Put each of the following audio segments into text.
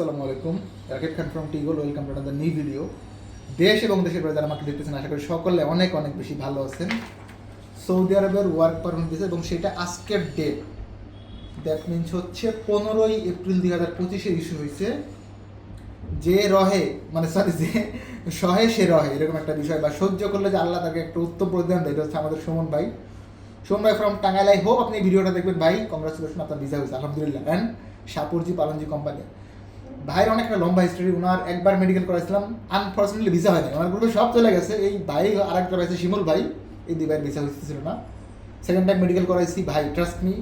আসসালামু আলাইকুম। Racket Khan from টিগোল welcome to the new video দেশ এবং দেশের বাইরে আমাকে দেখতেছেন, আশা করি সকলে অনেক অনেক বেশি ভালো আছেন। সৌদি আরবের ওয়ার্ক পারমিট দিয়েছে এবং সেটা আজকের ডেট দ্যাট মিনস হচ্ছে পনেরোই এপ্রিল দুই হাজার পঁচিশে ইস্যু হয়েছে। যে রহে মানে সরি যে সহে সে রহে, এরকম একটা বিষয় বা সহ্য করলে যে আল্লাহ তাকে একটা উত্তম প্রদান দেয়, এটা হচ্ছে আমাদের সুমন ভাই। সুমন ভাই ফ্রম টাঙ্গাইল আই হোপ আপনি ভিডিওটা দেখবেন। ভাই কংগ্রাচুলেশন আপনার ভিসা হয়েছে, আলহামদুলিল্লাহ। অ্যান্ড সাপুরজি পালনজি কোম্পানি ভাইয়ের অনেকটা লম্বা হিস্টোরি ওনার একবার মেডিকেল করাইছিলাম আনফর্চুনেটলি ভিসা হয়নি। ওনার গ্রুপে সব চলে গেছে, এই ভাই আরেকটা পাইছে শিমুল ভাই, এই দুই ভাইয়ের ভিসা হয়েছিল না। সেকেন্ড টাইম মেডিকেল করাইছি, ভাই ট্রাস্ট মি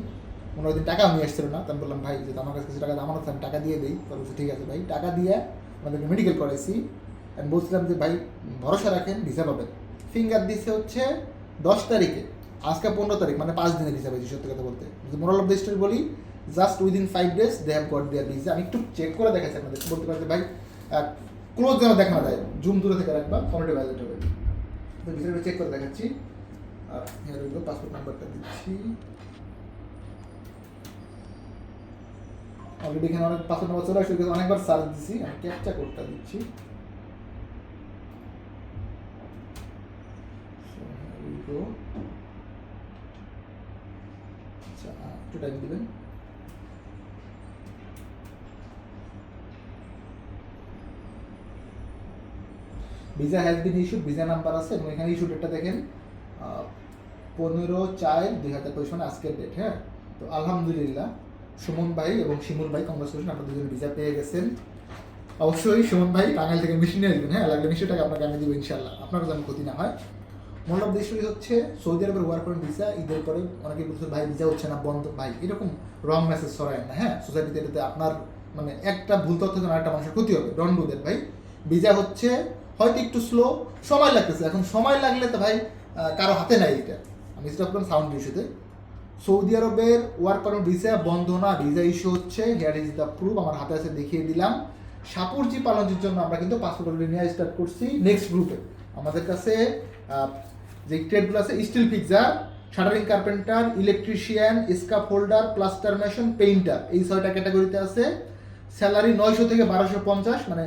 ওনার দিন টাকা নিয়ে এসেছিল না। আমি বললাম, ভাই, যে আমার কাছে কিছু টাকা আমার আমি টাকা দিয়ে দিই। তো বলছে, ঠিক আছে ভাই। টাকা দিয়ে ওনাদেরকে মেডিকেল করাইছি। আমি বলছিলাম যে, ভাই, ভরসা রাখেন ভিসা পাবেন। ফিঙ্গার দিছে হচ্ছে দশ তারিখে। আজকে পনেরো তারিখ মানে পাঁচ দিনের ভিসা পেয়েছি সত্যি কথা বলতে। যদি মোরাল অফ দ্য স্টোরি বলি just within five days they have got their visa আমি একটু চেক করে দেখাচ্ছি আপনাদের, বলতে পারছি, ভাই ক্লোজ যেন দেখানো যায় জুম দূরে থেকে রাখবা ফোনটা ভ্যালিড হবে। তো ভিসাটা চেক করে দেখাচ্ছি। আর হেয়ার উইল পাসপোর্ট নাম্বারটা দিচ্ছি। অলরেডি এখানে অনেক পাসপোর্ট নাম্বার চলে আসছে অনেকবার সার্চ দিছি, আমি ক্যাপচা কোডটা দিচ্ছি. আচ্ছা একটু টাইম দিবেন। Visa has been issued visa number আছে, এবং এখানে ইস্যু ডেটটা দেখেন পনেরো চার দুই হাজার পঁচিশ মানে আজকের ডেট হ্যাঁ? তো আলহামদুলিল্লাহ, সুমন ভাই এবং শিমুল ভাই কংগ্রেচুলেশন আপনার দুজন ভিসা পেয়ে গেছেন। অবশ্যই সুমন ভাই, টাঙ্গাইল থেকে মিশিয়ে নিয়ে আসবেন হ্যাঁ? লাগলে মিশিয়ে টাকা আপনাকে আমি দিব ইনশাল্লাহ আপনার যেন ক্ষতি না হয়। মূল দেশই হচ্ছে, সৌদি আরবের ওয়ার্ক পারমিট ভিসা ঈদের পরে অনেকে বলছে, ভাই ভিসা হচ্ছে না, বন্ধ। ভাই, এরকম রং মেসেজ ছড়ায় না হ্যাঁ? সোসাইটিতে আপনার মানে একটা ভুল তথ্য যেন একটা মানুষের ক্ষতি হবে। ডন ডু ভাই। ভিসা হচ্ছে হয়তো একটু স্লো সময় লাগতেছে। এখন সময় লাগলে তো ভাই কারও হাতে নাই এটা। আমি স্টপ করলাম সাউন্ড ইস্যুতে সৌদি আরবের ওয়ার্ক পারমিট ভিসা বন্ধ না ভিসা ইস্যু হচ্ছে। হেয়ার ইজ দ্য প্রুফ আমার হাতে আছে, দেখিয়ে দিলাম। সাপুরজি পালনজির জন্য আমরা কিন্তু পাসপোর্ট নিয়ে স্টার্ট করছি নেক্সট গ্রুপে আমাদের কাছে যে ট্রেডগুলো আছে steel fixer shuttering carpenter electrician scaffolder plaster mason painter এই ছয়টা ক্যাটাগরিতে আছে। স্যালারি নয়শো থেকে বারোশো পঞ্চাশ মানে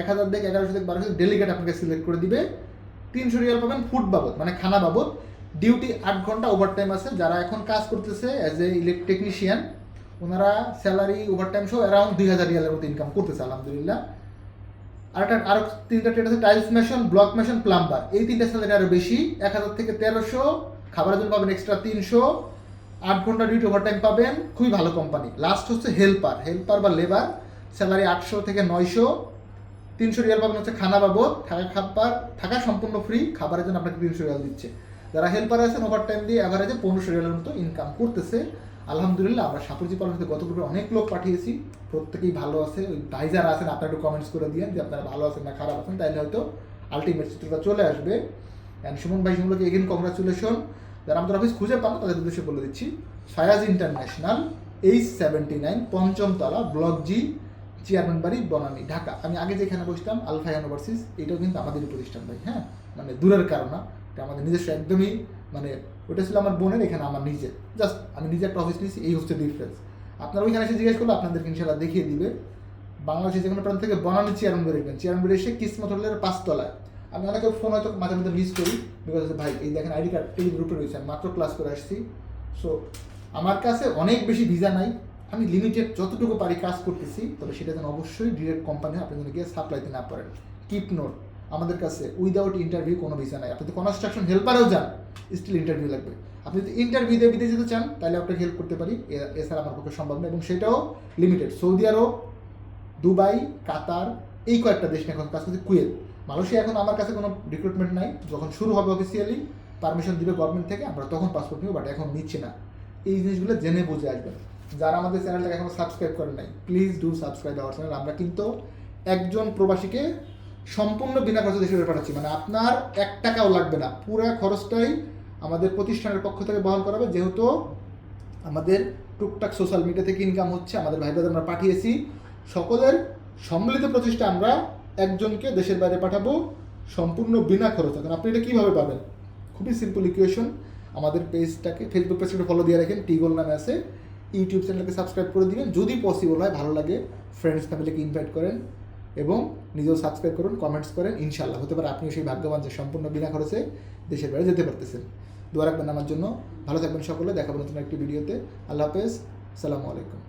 এক হাজার থেকে এগারোশো থেকে বারোশো ডেলিগেট আপনাকে সিলেক্ট করে দিবে। তিনশো রিয়াল পাবেন ফুড বাবদ মানে খানা বাবদ। ডিউটি আট ঘণ্টা ওভার টাইম আছে। যারা এখন কাজ করতেছে অ্যাজ এ ইলেকট্রিকনিশিয়ান ওনারা স্যালারি ওভার টাইম সহ অ্যারাউন্ড দুই হাজার রিয়ালের মতো ইনকাম করতেছে, আলহামদুলিল্লাহ। আর একটা আরও তিনটা ট্রেড আছে tiles mason block mason plumber এই তিনটা স্যালারি আরও বেশি, এক হাজার থেকে তেরোশো। খাবারের জন্য পাবেন এক্সট্রা তিনশো। আট ঘণ্টা ডিউটি ওভার টাইম পাবেন। খুবই ভালো কোম্পানি লাস্ট হচ্ছে হেল্পার হেল্পার বা লেবার স্যালারি আটশো থেকে নয়শো। তিনশো রিয়াল পাবেন হচ্ছে খানা বাবদ, থাকা খাবার, থাকা সম্পূর্ণ ফ্রি খাবারের জন্য আপনাকে তিনশো রিয়াল দিচ্ছে। যারা হেল্পার আছেন ওভার টাইম দিয়ে অ্যাভারেজে পনেরোশো রিয়ালের মতো ইনকাম করতেছে, আলহামদুলিল্লাহ আমরা সাপুরজি পালনতে গত গ্রুপে অনেক লোক পাঠিয়েছি, প্রত্যেকেই ভালো আছে। ওই ভাই যারা আছেন, আপনারা একটু কমেন্টস করে দিয়ে যে আপনারা ভালো আছেন না খারাপ আছেন, তাইলে হয়তো আলটিমেট চিত্রটা চলে আসবে। অ্যান্ড সুমন ভাই সুমনকে এগেন কংগ্রাচুলেশন যারা আমাদের অফিস খুঁজে পান তাদের উদ্দেশ্যে বলে দিচ্ছি Fayaz international H seventy nine পঞ্চমতলা block G chairman বাড়ি বনানী, ঢাকা। আমি আগে যেখানে বসতাম, আলফা ওভারসিস এটাও কিন্তু আমাদেরই প্রতিষ্ঠান ভাই হ্যাঁ? মানে দূরের কারণ না, এটা আমাদের নিজস্ব একদমই মানে ওটা ছিল আমার বোনের, এখানে আমার নিজের। জাস্ট আমি নিজে একটা অফিস নিয়েছি, এই হচ্ছে ডিফারেন্স আপনারা ওইখানে এসে জিজ্ঞেস করলে আপনাদেরকে ইনশাল্লাহ দেখিয়ে দিবে। বাংলাদেশের যে কোনো প্রান্ত থেকে বনানি চেয়ারম্যান বাড়ি দেখবেন। চেয়ারম্যান বাড়ি এসে কিসমত হোটেলের পাঁচতলায়। আমি অনেকের ফোন হয়তো মাঝে মধ্যে মিস করি বিকজ ভাই, এই দেখেন আইডি কার্ড এই গ্রুপে রয়েছে, আমি মাত্র ক্লাস করে আসছি। সো আমার কাছে অনেক বেশি ভিসা নাই আমি লিমিটেড যতটুকু পারি কাজ করতেছি, তবে সেটা যেন অবশ্যই ডিরেক্ট কোম্পানি আপনি যেন গিয়ে সাপ্লাইতে না পারেন কিপ নোট আমাদের কাছে উইদাউট ইন্টারভিউ কোনো ভিসা নাই। আপনি যদি কনস্ট্রাকশন হেল্পারেও যান স্টিল ইন্টারভিউ লাগবে। আপনি যদি ইন্টারভিউ দিয়ে বিদেশে যেতে চান, তাহলে আপনাকে হেল্প করতে পারি। এছাড়া আমার পক্ষে সম্ভব না, এবং সেটাও limited Saudi Arab, Dubai, Qatar, এই কয়েকটা দেশ এখন কাজ করছে, কুয়েত। মালয়েশিয়া এখন আমার কাছে কোনো রিক্রুটমেন্ট নাই। যখন শুরু হবে অফিসিয়ালি পারমিশন দিবে গভর্নমেন্ট থেকে, আমরা তখন পাসপোর্ট নিব বাট এখন নিচ্ছি না। এই জিনিসগুলো জেনে বুঝে আসবেন। যারা আমাদের চ্যানেলটাকে এখনও সাবস্ক্রাইব করেন নাই please do subscribe our channel আমরা কিন্তু একজন প্রবাসীকে সম্পূর্ণ বিনা খরচে দেশে পাঠাচ্ছি। মানে আপনার এক টাকাও লাগবে না। পুরো খরচটাই আমাদের প্রতিষ্ঠানের পক্ষ থেকে বহন করাবে যেহেতু আমাদের টুকটাক সোশ্যাল মিডিয়া থেকে ইনকাম হচ্ছে, আমাদের ভাই আমরা পাঠিয়েছি। সকলের সম্মিলিত প্রচেষ্টা আমরা একজনকে দেশের বাইরে পাঠাবো সম্পূর্ণ বিনা খরচে। এখন আপনি এটা কীভাবে পাবেন? খুবই সিম্পল ইকুয়েশন আমাদের পেজটাকে ফেসবুক পেজটাকে ফলো দিয়ে রাখেন। টিগোল নামে আছে। ইউটিউব চ্যানেলকে সাবস্ক্রাইব করে দিবেন। যদি পসিবল হয়, ভালো লাগে ফ্রেন্ডস ফ্যামিলিকে ইনভাইট করেন এবং নিজেও সাবস্ক্রাইব করুন কমেন্টস করেন ইনশাল্লাহ হতে পারে আপনিও সেই ভাগ্যবান যে সম্পূর্ণ বিনা খরচে দেশের বাইরে যেতে পারতেছেন। দোয়া রাখবেন আমার জন্য। ভালো থাকবেন সকলে। দেখাবেন নতুন একটি ভিডিওতে আল্লাহ হাফেজ। সালামু আলাইকুম।